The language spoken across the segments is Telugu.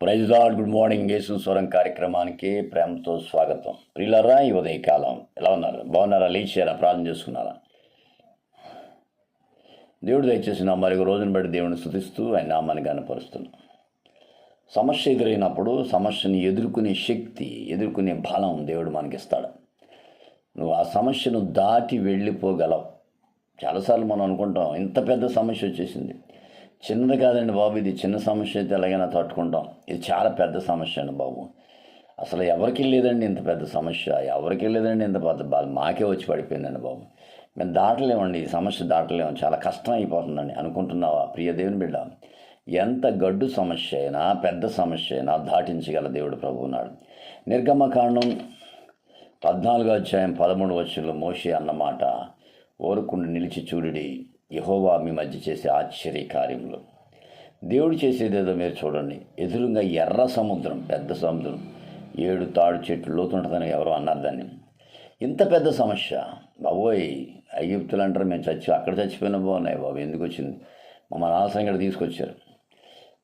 Praise good morning. యేసు స్వరం కార్యక్రమానికి ప్రేమతో స్వాగతం. ప్రియులరా ఈ ఉదయకాలం ఎలా ఉన్నారు? బాగున్నారా? లేచారా ప్రార్థన చేసుకున్నారా? దేవుడు దయచేసిన మరి ఒక రోజును బట్టి దేవుని స్థుతిస్తూ ఆయన నామాన్ని కనపరుస్తున్నాం సమస్య ఎదురైనప్పుడు సమస్యని ఎదుర్కొనే శక్తి ఎదుర్కొనే బలం దేవుడు మనకిస్తాడు. నువ్వు ఆ సమస్యను దాటి వెళ్ళిపోగలవు. చాలాసార్లు మనం అనుకుంటాం ఇంత పెద్ద సమస్య వచ్చేసింది. చిన్నది కాదండి బాబు ఇది చిన్న సమస్య అయితే ఎలాగైనా తట్టుకుంటాం. ఇది చాలా పెద్ద సమస్య అండి బాబు. అసలు ఎవరికి లేదండి ఇంత పెద్ద సమస్య? ఎవరికి లేదండి ఇంత పెద్ద బాధ? మాకే వచ్చి పడిపోయిందండి బాబు. మేము దాటలేమండి ఈ సమస్య దాటలేము. చాలా కష్టం అయిపోతుందండి. అనుకుంటున్నావా? ప్రియ దేవుని బిడ్డ ఎంత గడ్డు సమస్య అయినా పెద్ద సమస్య అయినా దాటించగల దేవుడు ప్రభు ఉన్నాడు. నిర్గమకాండం పద్నాలుగో అధ్యాయం పదమూడు వచ్చంలో మోషే అన్నమాట ఓరుకుండి నిలిచి చూడుడి. యహోవా మీ మధ్య చేసే ఆశ్చర్య కార్యములు దేవుడు చేసేదేదో మీరు చూడండి. ఎదురుగా ఎర్ర సముద్రం పెద్ద సముద్రం. ఏడు తాడు చెట్లు లోతుంటుందని ఎవరో అన్నారు దాన్ని. ఇంత పెద్ద సమస్య. బాబోయ్ అయ్యుప్తులు అంటారు మేము చచ్చి అక్కడ చచ్చిపోయినా బాగున్నాయి బాబు ఎందుకు వచ్చింది? మమ్మల్ని అనవసరం ఇక్కడ తీసుకొచ్చారు.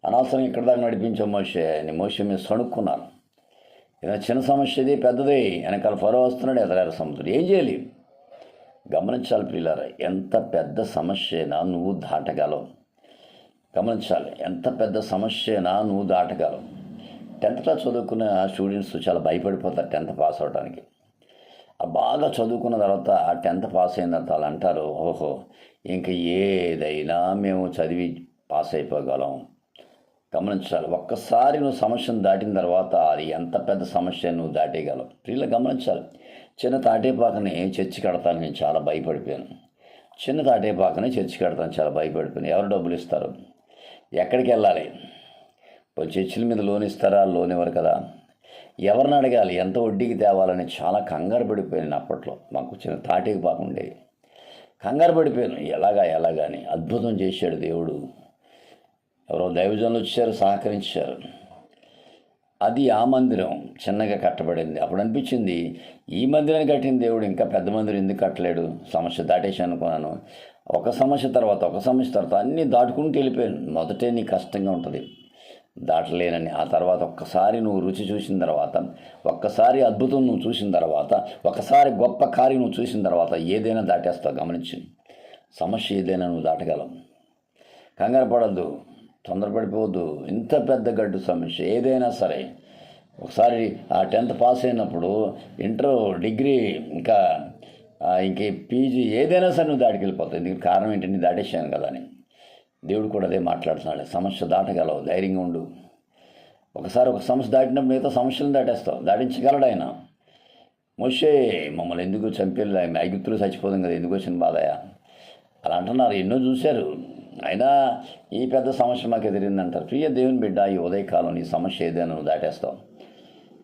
అనవసరం ఇక్కడ దాకా నడిపించాం మోసే నీ మోసే మీద సణుక్కున్నారు. ఏదైనా చిన్న సమస్య ఇది పెద్దది. వెనకాల ఫరో వస్తున్నాడు ఎదరారు సముద్రం. ఏం చేయాలి. గమనించాలి పిల్లరా ఎంత పెద్ద సమస్య అయినా నువ్వు దాటగలవు. గమనించాలి ఎంత పెద్ద సమస్య అయినా నువ్వు దాటగలవు. టెన్త్ క్లాస్ చదువుకున్న స్టూడెంట్స్ చాలా భయపడిపోతారు టెన్త్ పాస్ అవడానికి ఆ బాగా చదువుకున్న తర్వాత టెన్త్ పాస్ అయిన తర్వాత వాళ్ళు అంటారు ఓహో ఇంకా ఏదైనా మేము చదివి పాస్ అయిపోగలం. గమనించాలి ఒక్కసారి నువ్వు సమస్యను దాటిన తర్వాత అది ఎంత పెద్ద సమస్య నువ్వు దాటేయగలవు. ప్రియులు గమనించాలి చిన్న తాటేపాకని చర్చి కడతాను నేను చాలా భయపడిపోయాను. చిన్న తాటేపాకని చర్చి కడతాను చాలా భయపడిపోయాను. ఎవరు డబ్బులు ఇస్తారు? ఎక్కడికి వెళ్ళాలి? పోయి చర్చిల మీద లోన్ ఇస్తారా? లోన్ ఇవ్వరు కదా. ఎవరిని అడగాలి? ఎంత వడ్డీకి తేవాలని చాలా కంగారు పడిపోయాను అప్పట్లో. మాకు చిన్న తాటేకి బాగుండేది ఉండేది కంగారు పడిపోయాను. ఎలాగా ఎలాగా అని అద్భుతం చేశాడు దేవుడు. ఎవరో దైవజనులు వచ్చారు సహకరించారు. అది ఆ మందిరం చిన్నగా కట్టబడింది. అప్పుడు అనిపించింది ఈ మందిరాన్ని కట్టిన దేవుడు ఇంకా పెద్ద మందిరం ఎందుకు కట్టలేడు? సమస్య దాటేసి అనుకున్నాను. ఒక సమస్య తర్వాత ఒక సమస్య తర్వాత అన్నీ దాటుకుంటూ వెళ్ళిపోయాను. మొదటే నీ కష్టంగా ఉంటుంది. దాటలేనని ఆ తర్వాత ఒక్కసారి నువ్వు రుచి చూసిన తర్వాత ఒక్కసారి అద్భుతం నువ్వు చూసిన తర్వాత ఒకసారి గొప్ప కార్యం నువ్వు చూసిన తర్వాత ఏదైనా దాటేస్తావు. గమనించు. సమస్య ఏదైనా నువ్వు దాటగలవు. కంగారు పడద్దు. తొందరపడిపోవద్దు. ఇంత పెద్ద గడ్డు సమస్య. ఏదైనా సరే ఒకసారి ఆ టెన్త్ పాస్ అయినప్పుడు ఇంటర్ డిగ్రీ ఇంకా ఇంకే పీజీ ఏదైనా సరే నువ్వు దాటికి వెళ్ళిపోతావు దీనికి కారణం ఏంటి? నేను దాటేసాను కదా అని. దేవుడు కూడా అదే మాట్లాడుతున్నాడు. సమస్య దాటగలవు. ధైర్యంగా ఉండు. ఒకసారి ఒక సమస్య దాటినప్పుడు మిగతా సమస్యలను దాటేస్తావు. దాటించగలడు ఆయన. మోషే మమ్మల్ని ఎందుకు చంపేళ్ళు ఆయన ఐగుప్తులు చచ్చిపోదాం కదా. ఎందుకు వచ్చిన బాధయా అలా అంటున్నారు. ఎన్నో చూశారు. అయినా ఈ పెద్ద సమస్య మాకు ఎదిరిందంటారు. ప్రియ దేవుని బిడ్డ ఈ ఉదయకాలం నీ సమస్య ఏదైనా నువ్వు దాటేస్తావు.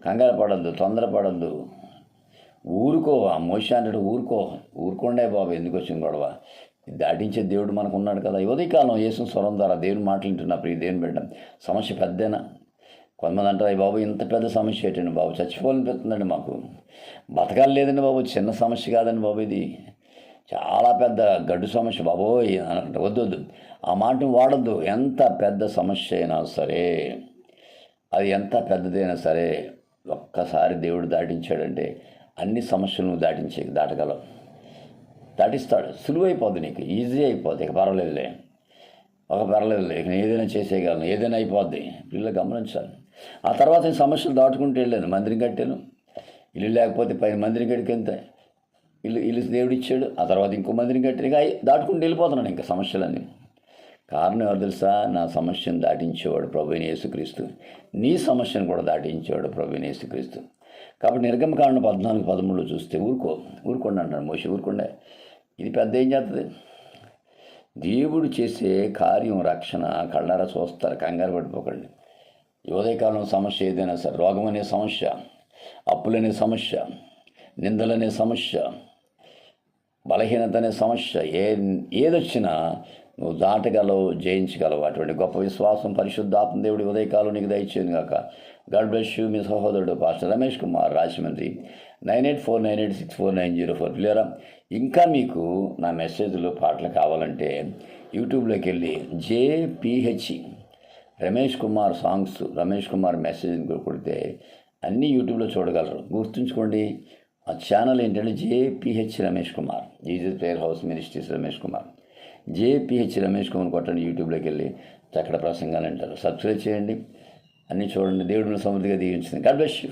కంగారు పడద్దు తొందరపడద్దు ఊరుకో ఆ మోష అంటాడు ఊరుకో. ఊరుకోండే బాబు ఎందుకు వచ్చింది గొడవ? దాటించే దేవుడు మనకు ఉన్నాడు కదా. ఈ ఉదయకాలం యేసు స్వరం ద్వారా దేవుని మాట్లాడుతున్నా ప్రియ దేవుని బిడ్డ సమస్య పెద్దనా కొంతమంది అంటారు అయ్యి బాబు ఇంత పెద్ద సమస్య ఏంటండి బాబు? చచ్చిపోవాలనిపిస్తుందండి మాకు. బతకాలి లేదండి బాబు చిన్న సమస్య కాదండి బాబు ఇది. చాలా పెద్ద గడ్డు సమస్య బాబోయ్ అని వద్దు వద్దు. ఆ మాటను వాడద్దు. ఎంత పెద్ద సమస్య అయినా సరే అది ఎంత పెద్దదైనా సరే ఒక్కసారి దేవుడు దాటించాడంటే అన్ని సమస్యలను దాటించే దాటగలవు. దాటిస్తాడు. సులువైపోద్ది నీకు. ఈజీ అయిపోద్ది. ఇక పర్వాలేదులే. ఒక పర్వాలేదులే. ఇక నేను ఏదైనా చేసేయగలను. ఏదైనా అయిపోద్ది. పిల్లలు గమనించాలి. ఆ తర్వాత సమస్యలు దాటుకుంటూ వెళ్ళాను. మందిరం కట్టాను. ఇల్లు లేకపోతే పైన మందిరం కడికి వెళ్తే ఇల్లు ఇల్లు దేవుడు ఇచ్చాడు ఆ తర్వాత ఇంకో మందిని కట్టినగా దాటుకుంటూ వెళ్ళిపోతున్నాను ఇంకా సమస్యలన్నీ. కారణం ఎవరు తెలుసా? నా సమస్యను దాటించేవాడు ప్రభుని యేసుక్రీస్తు. నీ సమస్యను కూడా దాటించేవాడు ప్రభుని యేసుక్రీస్తు. కాబట్టి నిర్గమకాండ పద్నాలుగు పదమూడులో చూస్తే ఊరుకో ఊరుకోండి అంటాను మోసి ఊరుకోండే. ఇది పెద్ద ఏం చేస్తుంది దేవుడు చేసే కార్యం రక్షణ కళ్ళారా చూస్తారు కంగారు పడిపోకండి. ఈ ఉదయకాలం సమస్య ఏదైనా సరే రోగం అనే సమస్య అప్పులనే సమస్య నిందలనే సమస్య బలహీనత అనే సమస్య. ఏ ఏదొచ్చినా నువ్వు దాటగలవు జయించగలవు. అటువంటి గొప్ప విశ్వాసం పరిశుద్ధాత్మ దేవుడి ఉదయకాలం నీకు దయచేయను కాక గాడ్ బ్లెస్ యూ మీ సహోదరుడు pastor Ramesh Kumar Rajahmundry nine eight four nine eight six four nine zero four. క్లియరా ఇంకా మీకు నా మెసేజ్లు పాటలు కావాలంటే యూట్యూబ్లోకి వెళ్ళి JPH Ramesh Kumar songs Ramesh Kumar message కొడితే అన్నీ యూట్యూబ్లో చూడగలరు. గుర్తుంచుకోండి ఆ ఛానల్ ఏంటంటే JPH Ramesh Kumar. Jesus prayer house ministries Ramesh Kumar. JPH Ramesh Kumar కొట్టండి యూట్యూబ్లోకి వెళ్ళి చక్కడ ప్రసంగాలు అంటారు సబ్స్క్రైబ్ చేయండి. అన్నీ చూడండి. దేవుడిని సమృద్ధిగా దీవించింది. God bless you